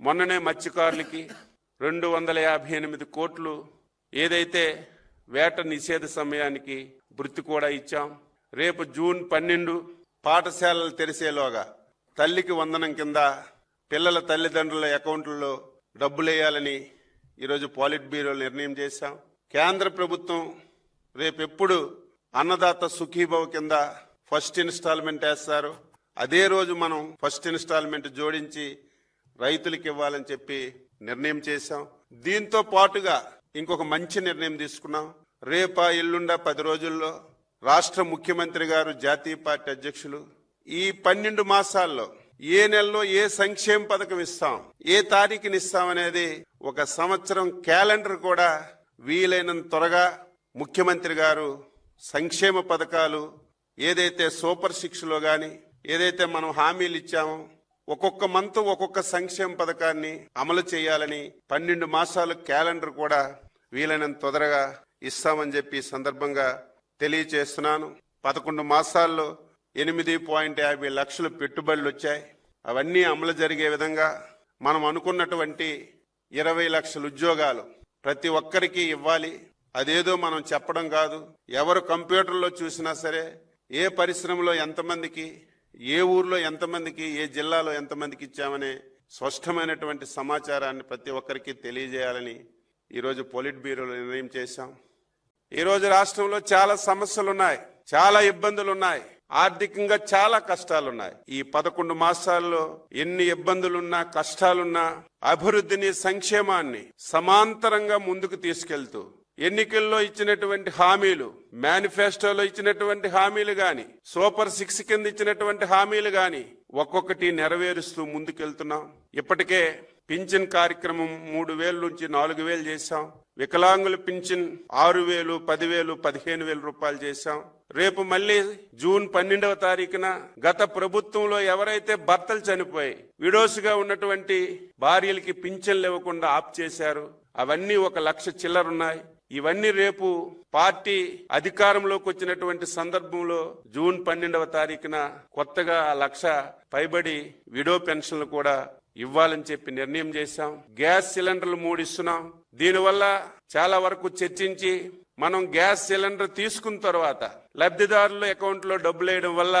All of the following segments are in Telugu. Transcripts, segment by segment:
మొన్ననే మత్స్యకారులకి రెండు వందల యాభై ఎనిమిది కోట్లు ఏదైతే వేట నిషేధ సమయానికి వృత్తి కూడా ఇచ్చాం. రేపు జూన్ పన్నెండు పాఠశాలలు తెరిసేలోగా తల్లికి వందనం కింద పిల్లల తల్లిదండ్రుల అకౌంట్లలో డబ్బులేయాలని ఈరోజు పాలిట్ బ్యూరో నిర్ణయం చేశాం. కేంద్ర ప్రభుత్వం రేపెప్పుడు అన్నదాత సుఖీభవ కింద ఫస్ట్ ఇన్స్టాల్మెంట్ వేస్తారు. అదే రోజు మనం ఫస్ట్ ఇన్స్టాల్మెంట్ జోడించి రైతులకు ఇవ్వాలని చెప్పి నిర్ణయం చేశాం. దీంతో పాటుగా ఇంకొక మంచి నిర్ణయం తీసుకున్నాం. రేపా ఎల్లుండా పది రోజుల్లో రాష్ట్ర ముఖ్యమంత్రి గారు జాతీయ పార్టీ అధ్యక్షులు ఈ పన్నెండు మాసాల్లో ఏ నెలలో ఏ సంక్షేమ పథకం ఇస్తాం ఏ తారీఖుని ఇస్తాం అనేది ఒక సంవత్సరం క్యాలెండర్ కూడా వీలైనంత త్వరగా ముఖ్యమంత్రి గారు సంక్షేమ పథకాలు ఏదైతే సూపర్ సిక్స్లో కానీ ఏదైతే మనం హామీలు ఇచ్చామో ఒక్కొక్క మంత్ ఒక్కొక్క సంక్షేమ పథకాన్ని అమలు చేయాలని పన్నెండు మాసాలు క్యాలెండర్ కూడా వీలైనంత తొందరగా ఇస్తామని చెప్పి సందర్భంగా తెలియచేస్తున్నాను. పదకొండు మాసాల్లో ఎనిమిది పాయింట్ యాభై లక్షల పెట్టుబడులు వచ్చాయి. అవన్నీ అమలు జరిగే విధంగా మనం అనుకున్నటువంటి ఇరవై లక్షల ఉద్యోగాలు ప్రతి ఒక్కరికి ఇవ్వాలి. అదేదో మనం చెప్పడం కాదు. ఎవరు కంప్యూటర్లో చూసినా సరే ఏ పరిశ్రమలో ఎంతమందికి ఏ ఊర్లో ఎంతమందికి ఏ జిల్లాలో ఎంతమందికి ఇచ్చామనే స్పష్టమైనటువంటి సమాచారాన్ని ప్రతి ఒక్కరికి తెలియజేయాలని ఈరోజు పొలిట్ బ్యూరోలో నిర్ణయం చేశాం. ఈరోజు రాష్ట్రంలో చాలా సమస్యలు ఉన్నాయి చాలా ఇబ్బందులు ఉన్నాయి ఆర్థికంగా చాలా కష్టాలున్నాయి. ఈ పదకొండు మాసాల్లో ఎన్ని ఇబ్బందులున్నా కష్టాలున్నా అభివృద్ధిని సంక్షేమాన్ని సమాంతరంగా ముందుకు తీసుకెళ్తూ ఎన్నికల్లో ఇచ్చినటువంటి హామీలు మేనిఫెస్టోలో ఇచ్చినటువంటి హామీలు గాని సూపర్ సిక్స్ కింద ఇచ్చినటువంటి హామీలు గాని ఒక్కొక్కటి నెరవేరుస్తూ ముందుకెళ్తున్నాం. ఇప్పటికే పింఛన్ కార్యక్రమం మూడు వేల నుంచి నాలుగు వేలు చేశాం. వికలాంగుల పింఛన్ ఆరు వేలు పదివేలు పదిహేను వేల రూపాయలు చేశాం. రేపు మళ్ళీ జూన్ పన్నెండవ తారీఖున గత ప్రభుత్వంలో ఎవరైతే భర్తలు చనిపోయి విడోసుగా ఉన్నటువంటి భార్యలకి పింఛన్లు ఇవ్వకుండా ఆప్ చేశారు అవన్నీ ఒక లక్ష చిల్లరున్నాయి. ఇవన్నీ రేపు పార్టీ అధికారంలోకి వచ్చినటువంటి సందర్భంలో జూన్ పన్నెండవ తారీఖున కొత్తగా లక్ష పైబడి విడో పెన్షన్లు కూడా ఇవ్వాలని చెప్పి నిర్ణయం చేశాం. గ్యాస్ సిలిండర్లు మూడు ఇస్తున్నాం. దీనివల్ల చాలా వరకు చర్చించి మనం గ్యాస్ సిలిండర్ తీసుకున్న తర్వాత లబ్ధిదారుల అకౌంట్లో డబ్బులు వేయడం వల్ల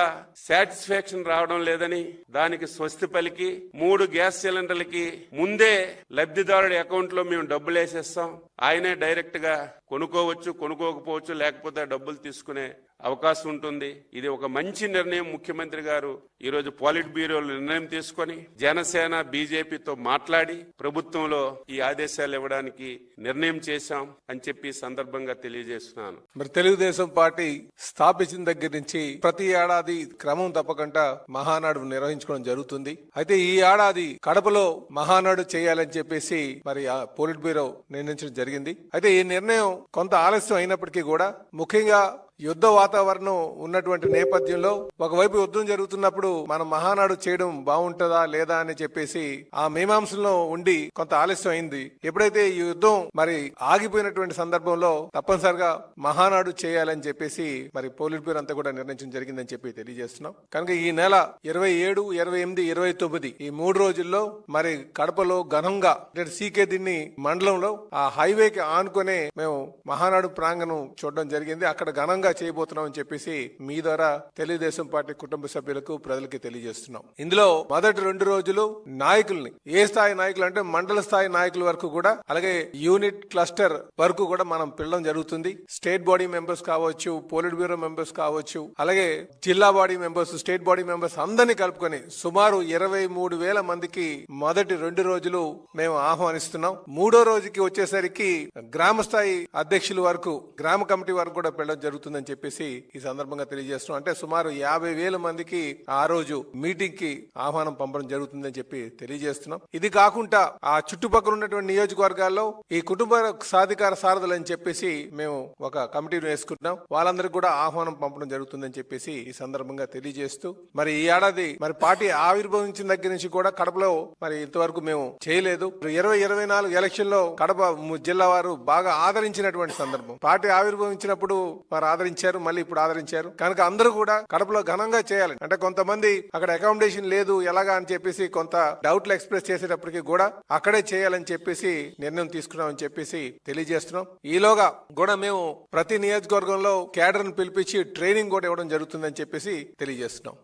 సాటిస్ఫాక్షన్ రావడం లేదని దానికి స్వస్తి పలికి మూడు గ్యాస్ సిలిండర్లకి ముందే లబ్ధిదారుడి అకౌంట్లో మేము డబ్బులు వేసేస్తాం. ఆయనే డైరెక్ట్గా కొనుక్కోవచ్చు కొనుక్కోకపోవచ్చు లేకపోతే డబ్బులు తీసుకునే అవకాశం ఉంటుంది. ఇది ఒక మంచి నిర్ణయం. ముఖ్యమంత్రి గారు ఈరోజు పాలిట్ బ్యూరోలో నిర్ణయం తీసుకొని జనసేన బీజేపీతో మాట్లాడి ప్రభుత్వంలో ఈ ఆదేశాలు ఇవ్వడానికి నిర్ణయం చేశాం అని చెప్పి సందర్భంగా తెలియజేస్తున్నాను. మరి తెలుగుదేశం పార్టీ స్థాపించిన దగ్గర నుంచి ప్రతి ఏడాది క్రమం తప్పకుండా మహానాడు నిర్వహించుకోవడం జరుగుతుంది. అయితే ఈ ఏడాది కడపలో మహానాడు చేయాలని చెప్పేసి మరి ఆ పోలిట్ బ్యూరో నిర్ణయించడం జరిగింది. అయితే ఈ నిర్ణయం కొంత ఆలస్యం అయినప్పటికీ కూడా ముఖ్యంగా యుద్ధ వాతావరణం ఉన్నటువంటి నేపథ్యంలో ఒకవైపు యుద్ధం జరుగుతున్నప్పుడు మనం మహానాడు చేయడం బాగుంటుందా లేదా అని చెప్పేసి ఆ మీమాంసలో ఉండి కొంత ఆలస్యం అయింది. ఎప్పుడైతే ఈ యుద్ధం మరి ఆగిపోయినటువంటి సందర్భంలో తప్పనిసరిగా మహానాడు చేయాలని చెప్పేసి మరి పోలిట్ బ్యూరో అంతా కూడా నిర్ణయించడం జరిగిందని చెప్పి తెలియజేస్తున్నాం. కనుక ఈ నెల ఇరవై ఏడు ఇరవై ఎనిమిది ఇరవై తొమ్మిది ఈ మూడు రోజుల్లో మరి కడపలో ఘనంగా సీకే దిన్ని మండలంలో ఆ హైవేకి ఆనుకునే మేము మహానాడు ప్రాంగణం చూడడం జరిగింది. అక్కడ ఘనంగా చేయబోతున్నాం అని చెప్పేసి మీ ద్వారా తెలుగుదేశం పార్టీ కుటుంబ సభ్యులకు ప్రజలకి తెలియజేస్తున్నాం. ఇందులో మొదటి రెండు రోజులు నాయకుల్ని ఏ స్థాయి నాయకులు అంటే మండల స్థాయి నాయకుల వరకు కూడా అలాగే యూనిట్ క్లస్టర్ వరకు కూడా మనం పిల్లడం జరుగుతుంది. స్టేట్ బాడీ మెంబర్స్ కావచ్చు పోలిట్ బ్యూరో మెంబర్స్ కావచ్చు అలాగే జిల్లా body members state body members అందరినీ కలుపుకొని సుమారు ఇరవై మూడు వేల మందికి మొదటి రెండు రోజులు మేము ఆహ్వానిస్తున్నాం. మూడో రోజుకి వచ్చేసరికి గ్రామ స్థాయి అధ్యక్షుల వరకు గ్రామ కమిటీ వరకు కూడా పిలవడం జరుగుతుందని చెప్పేసి ఈ సందర్భంగా తెలియజేస్తున్నాం. అంటే సుమారు యాభై వేల మందికి ఆ రోజు మీటింగ్కి ఆహ్వానం పంపడం జరుగుతుందని చెప్పి తెలియజేస్తున్నాం. ఇది కాకుండా ఆ చుట్టుపక్కల ఉన్నటువంటి నియోజకవర్గాల్లో ఈ కుటుంబ సాధికార సారథులు అని చెప్పేసి మేము ఒక కమిటీని వేసుకుంటున్నాం. వాళ్ళందరికీ కూడా ఆహ్వానం పంపడం జరుగుతుందని చెప్పేసి ఈ సందర్భంగా తెలియజేస్తూ మరి ఈ ఏడాది మరి పార్టీ ఆవిర్భవించిన దగ్గర నుంచి కూడా కడపలో మరి ఇంతవరకు మేము చేయలేదు. ఇరవై ఇరవై నాలుగు ఎలక్షన్లో కడప జిల్లా వారు బాగా ఆదరించినటువంటి సందర్భం. పార్టీ ఆవిర్భవించినప్పుడు వారు ఆదరించారు ఆదరించారు మళ్ళీ ఇప్పుడు ఆదరించారు. కనుక అందరూ కూడా కడపలో ఘనంగా చేయాలి. అంటే కొంతమంది అక్కడ అకామిడేషన్ లేదు ఎలాగా అని చెప్పేసి కొంత డౌట్లు ఎక్స్ప్రెస్ చేసేటప్పటికి కూడా అక్కడే చేయాలని చెప్పేసి నిర్ణయం తీసుకున్నామని చెప్పేసి తెలియజేస్తున్నాం. ఈలోగా కూడా మేము ప్రతి నియోజకవర్గంలో క్యాడర్ను పిలిపించి ట్రైనింగ్ కూడా ఇవ్వడం జరుగుతుందని చెప్పేసి తెలియజేస్తున్నాం.